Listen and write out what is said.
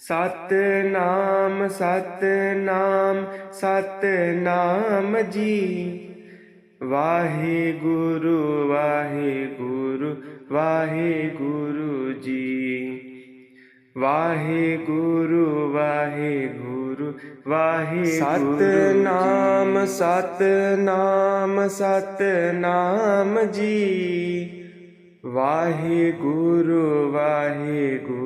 ਸਤਨਾਮ ਸਤਨਾਮ ਸਤਨਾਮ ਜੀ। ਵਾਹਿਗੁਰੂ ਵਾਹਿਗੁਰੂ ਵਾਹਿਗੁਰੂ ਜੀ। ਵਾਹਿਗੁਰੂ ਵਾਹਿਗੁਰੂ ਵਾਹਿਗੁਰੂ ਸਤਨਾਮ ਸਤਨਾਮ ਸਤਨਾਮ ਜੀ। ਵਾਹਿਗੁਰੂ ਵਾਹਿਗੁਰੂ